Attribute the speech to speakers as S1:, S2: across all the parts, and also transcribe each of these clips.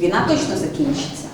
S1: Війна точно закінчиться.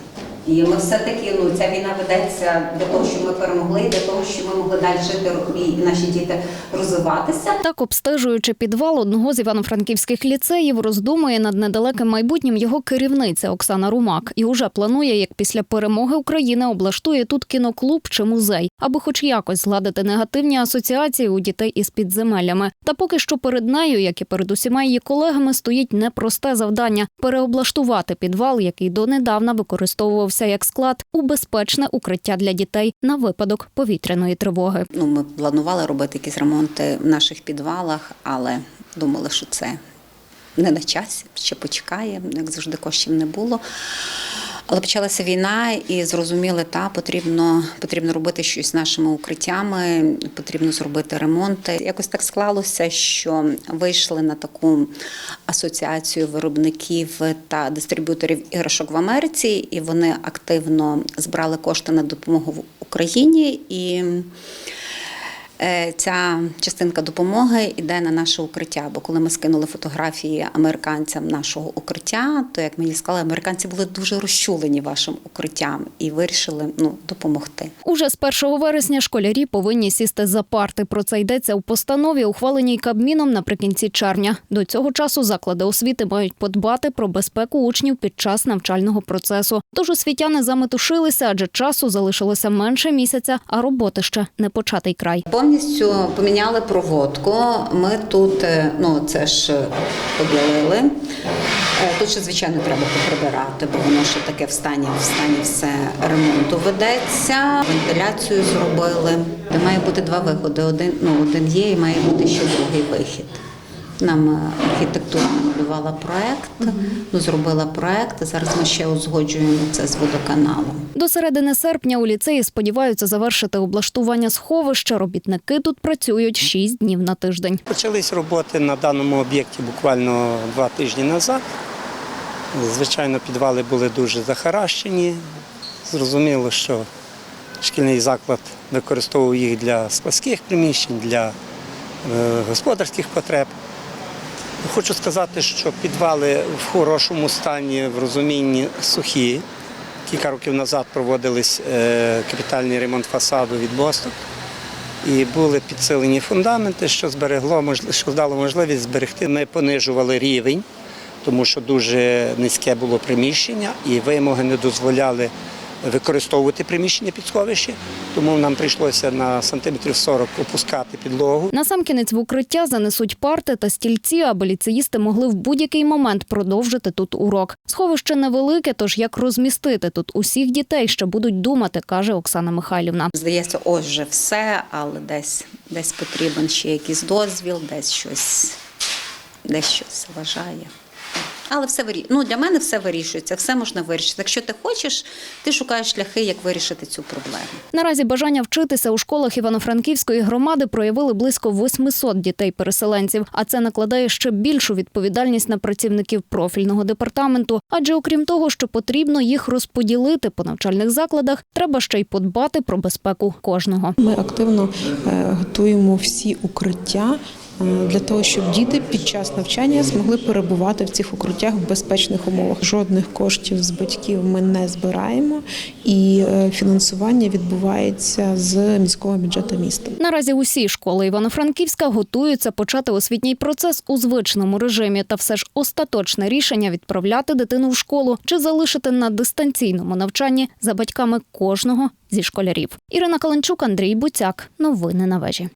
S1: І ми все-таки ну ця війна ведеться для того, щоб ми перемогли, для того, щоб ми могли далі жити і наші діти розвиватися.
S2: Так, обстежуючи підвал одного з івано-франківських ліцеїв, роздумує над недалеким майбутнім його керівниця Оксана Румак і уже планує, як після перемоги України облаштує тут кіноклуб чи музей, аби хоч якось згладити негативні асоціації у дітей із підземеллями. Та поки що перед нею, як і перед усіма її колегами, стоїть непросте завдання переоблаштувати підвал, який донедавна використовувався як склад у безпечне укриття для дітей на випадок повітряної тривоги.
S1: Ну, ми планували робити якісь ремонти в наших підвалах, але думали, що це не на часі, ще почекає, як завжди коштів не було. Але почалася війна, і зрозуміли, та потрібно, потрібно робити щось з нашими укриттями, потрібно зробити ремонти. Якось так склалося, що вийшли на таку асоціацію виробників та дистриб'юторів іграшок в Америці, і вони активно збирали кошти на допомогу в Україні. І Ця частинка допомоги йде на наше укриття. Бо коли ми скинули фотографії американцям нашого укриття, то як мені сказали, американці були дуже розчулені вашим укриттям і вирішили ну допомогти.
S2: Уже з 1 вересня школярі повинні сісти за парти. Про це йдеться у постанові, ухваленій Кабміном наприкінці червня. До цього часу заклади освіти мають подбати про безпеку учнів під час навчального процесу. Тож освітяни заметушилися, адже часу залишилося менше місяця, а роботи ще не початий край.
S1: Повністю поміняли проводку. Ми тут, е, ну це ж поділили. Е, Тут ще, звичайно, треба поприбирати, бо воно ще таке в стані, в стані все ремонту ведеться. Вентиляцію зробили. Має бути два виходи. Один, ну, один є і має бути ще другий вихід. Нам е, архітектура намалювала проект, ну, зробила проект. Зараз ми ще узгоджуємо це з водоканалом.
S2: До середини серпня у ліцеї сподіваються завершити облаштування сховища. Робітники тут працюють 6 днів на тиждень.
S3: Почались роботи на даному об'єкті буквально два тижні назад. Звичайно, підвали були дуже захаращені. Зрозуміло, що шкільний заклад використовував їх для складських приміщень, для е, господарських потреб. Хочу сказати, що підвали в хорошому стані, в розумінні сухі. Кілька років назад проводились е, капітальний ремонт фасаду від Босток. І були підсилені фундаменти, що зберегло, що дало можливість зберегти. Ми понижували рівень, тому що дуже низьке було приміщення, і вимоги не дозволяли використовувати приміщення під сховище. Тому нам прийшлося на сантиметрів 40 опускати підлогу.
S2: Насамкінець в укриття занесуть парти та стільці, аби ліцеїсти могли в будь-який момент продовжити тут урок. Сховище невелике, тож як розмістити тут усіх дітей, ще будуть думати, каже Оксана Михайлівна.
S1: Здається, ось вже все, але десь, десь потрібен ще якийсь дозвіл, десь щось, десь щось заважає. Але все вирі... ну, для мене все вирішується, все можна вирішити. Якщо ти хочеш, ти шукаєш шляхи, як вирішити цю проблему.
S2: Наразі бажання вчитися у школах Івано-Франківської громади проявили близько 800 дітей-переселенців. А це накладає ще більшу відповідальність на працівників профільного департаменту. Адже окрім того, що потрібно їх розподілити по навчальних закладах, треба ще й подбати про безпеку кожного.
S4: Ми активно е, готуємо всі укриття для того, щоб діти під час навчання змогли перебувати в цих укриттях в безпечних умовах. Жодних коштів з батьків ми не збираємо, і е, фінансування відбувається з міського бюджету міста.
S2: Наразі усі школи Івано-Франківська готуються почати освітній процес у звичному режимі, та все ж остаточне рішення відправляти дитину в школу чи залишити на дистанційному навчанні за батьками кожного зі школярів. Ірина Каленчук, Андрій Буцяк. Новини на вежі.